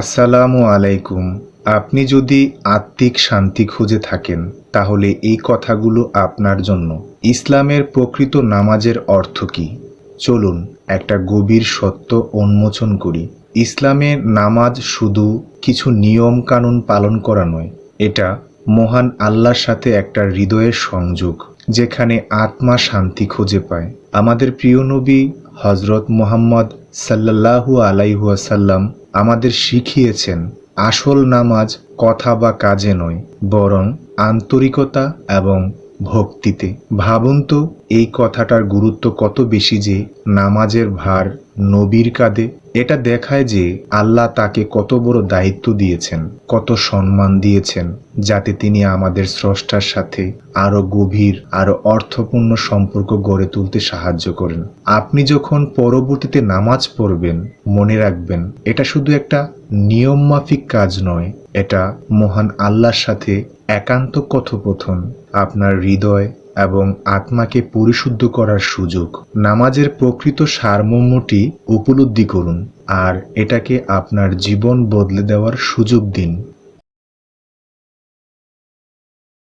আসসালামু আলাইকুম। আপনি যদি আত্মিক শান্তি খুঁজে থাকেন, তাহলে এই কথাগুলো আপনার জন্য। ইসলামের প্রকৃত নামাজের অর্থ কি? চলুন একটা গভীর সত্য উন্মোচন করি। ইসলামের নামাজ শুধু কিছু নিয়ম কানুন পালন করা নয়, এটা মহান আল্লাহর সাথে একটা হৃদয়ের সংযোগ, যেখানে আত্মা শান্তি খুঁজে পায়। আমাদের প্রিয় নবী হজরত মোহাম্মদ সাল্লাল্লাহু আলাইহুয়াসাল্লাম আমাদের শিখিয়েছেন, আসল নামাজ কথা বা কাজে নয়, বরং আন্তরিকতা এবং ভক্তিতে। ভাবুন তো, এই কথাটার গুরুত্ব কত বেশি যে নামাজের ভার নবীর কাঁধে। এটা দেখায় যে আল্লাহ তাকে কত বড় দায়িত্ব দিয়েছেন, কত সম্মান দিয়েছেন, যাতে তিনি আমাদের স্রষ্টার সাথে আরও গভীর, আরও অর্থপূর্ণ সম্পর্ক গড়ে তুলতে সাহায্য করেন। আপনি যখন পরবর্তীতে নামাজ পড়বেন, মনে রাখবেন, এটা শুধু একটা নিয়ম মাফিক কাজ নয়, এটা মহান আল্লাহর সাথে একান্ত কথোপথন আপনার হৃদয় এবং আত্মাকে পরিশুদ্ধ করার সুযোগ। নামাজের প্রকৃত সারমর্মটি উপলব্ধি করুন, আর এটাকে আপনার জীবন বদলে দেওয়ার সুযোগ দিন।